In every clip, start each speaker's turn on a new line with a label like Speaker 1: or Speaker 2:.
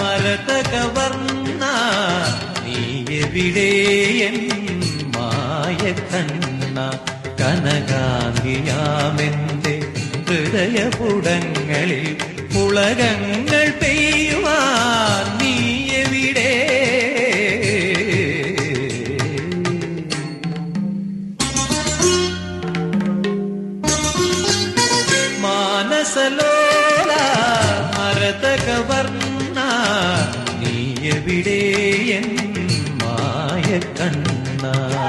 Speaker 1: മരതകവർണ നീ എവിടെയൻ മായ കനകാന്തിയാമെന്റെ ഹൃദയപുടങ്ങളിൽ പുളകങ്ങൾ കണ്ണ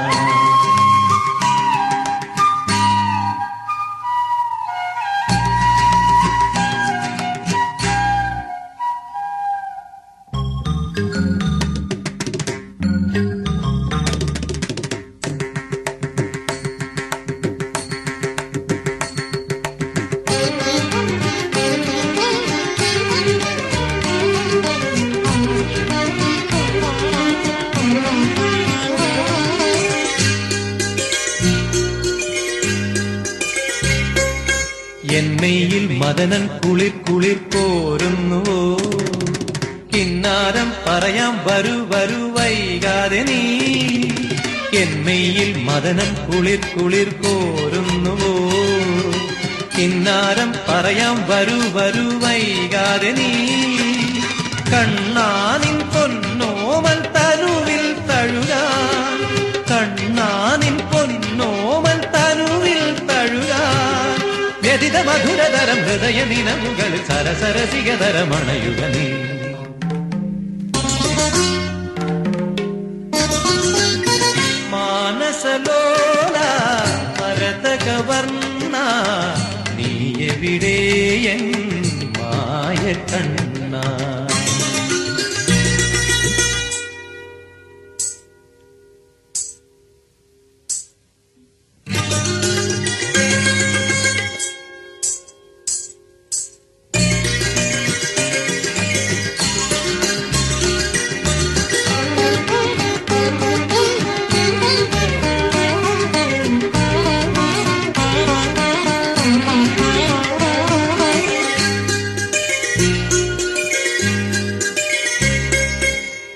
Speaker 1: എന്മയിൽ മദനൻ കുളിർ കുളിർ പോരുന്നുവോ കിന്നാരം പറയാം വരൂ വരൂ വൈകാതെ നീ. എന്മയിൽ മദനൻ കുളിർ കുളിർ പോരുന്നുവോ കിന്നാരം പറയാം വരൂ വരൂ വൈകാതെ നീ. കണ്ണാനിൻ മധുരതരം ഹൃദയ നിനമുകൾ സരസരസികതരമണയുക നീ. മാനസലോല മരതകവർണ നീ എവിടെയൻ മായ കണ്ണ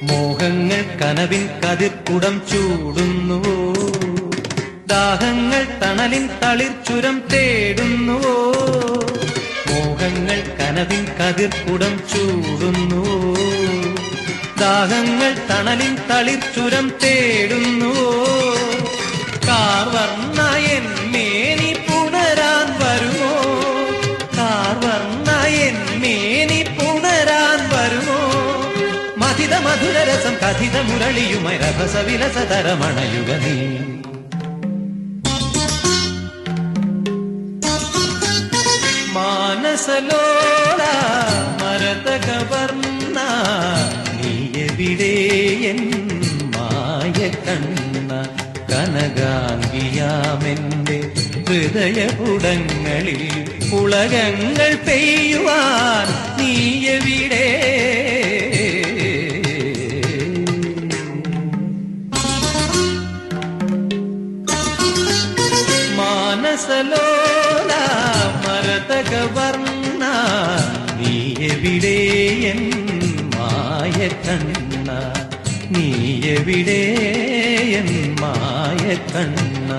Speaker 1: മോഹങ്ങൾ കനവിൻ കുടം ചൂടുന്നുവോ ദാഹങ്ങൾ തണലിൻ തളിർച്ചുരം തേടുന്നുവോ മോഹങ്ങൾ കനവിൻ കുടം ചൂടുന്നുവോ ദാഹങ്ങൾ തണലിൻ തളിർച്ചുരം തേടുന്നുവോ കാർവർണ മുരളിയുമായി രഭസവിലസതരമണയുക നീ. മാനസലോല കവർണ നീ എവിടെയൻ മായ കണ്ണ കനകാംഗിയാമെന്റെ ഹൃദയപുടങ്ങളിൽ പുളകങ്ങൾ പെയ്യുവാൻ നീ എവിടെ മാനസലോല മരതകവർണ നീ എവിടെയൻ മായ കണ്ണ നീ എവിടെ എൻ മായ കണ്ണ